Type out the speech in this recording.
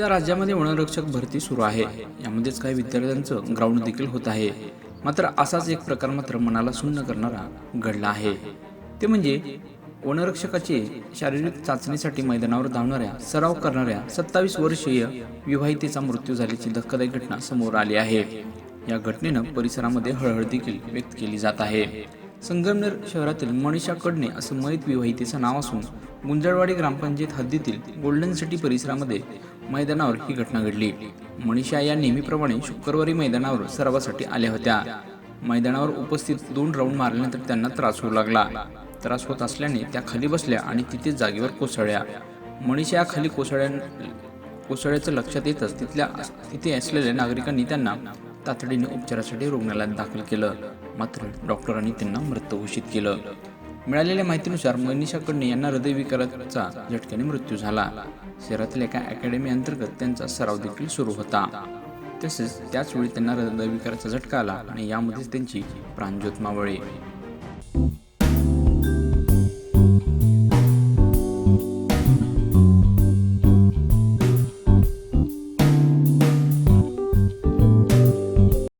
सध्या राज्यामध्ये वनरक्षक भरती सुरू आहे. यामध्येच काही विद्यार्थ्यांचं ग्राउंड देखील होत आहे. मात्र असाच एक प्रकार मात्र मनाला सुन्न करणारा घडला आहे. ते म्हणजे वनरक्षकाचे शारीरिक चाचणीसाठी मैदानावर धावणाऱ्या सराव करणाऱ्या सत्तावीस वर्षीय विवाहितेचा मृत्यू झाल्याची धक्कादायक घटना समोर आली आहे. या घटनेनं परिसरामध्ये हळहळ देखील व्यक्त केली जात आहे. संगमनेर शहरातील मनीषा कडणे असं मयत विवाहितेचं नाव असून गुंजाळवाडी ग्रामपंचायत हद्दीतील गोल्डन सिटी परिसरामध्ये मैदानावर ही घटना घडली. मनीषा या नेहमीप्रमाणे शुक्रवारी मैदानावर सरावासाठी आल्या होत्या. मैदानावर उपस्थित दोन राऊंड मारल्यानंतर त्यांना त्रास होऊ लागला. त्रास होत असल्याने त्या खाली बसल्या आणि तिथे जागेवर कोसळल्या. मनीषा या खाली कोसळ्या कोसळ्याचं लक्षात येतच तिथल्या तिथे असलेल्या नागरिकांनी त्यांना तातडीने उपचारासाठी रुग्णालयात दाखल केलं. मात्र डॉक्टरांनी त्यांना मृत घोषित केलं. मिळालेल्या माहितीनुसार मनीषा कडणे यांना हृदयविकाराचा झटक्याने मृत्यू झाला. शहरातील एका अकॅडमी अंतर्गत त्यांचा सराव देखील सुरू होता. तसेच त्याचवेळी त्यांना हृदयविकाराचा झटका आला आणि यामध्येच त्यांची प्राणज्योत मावळी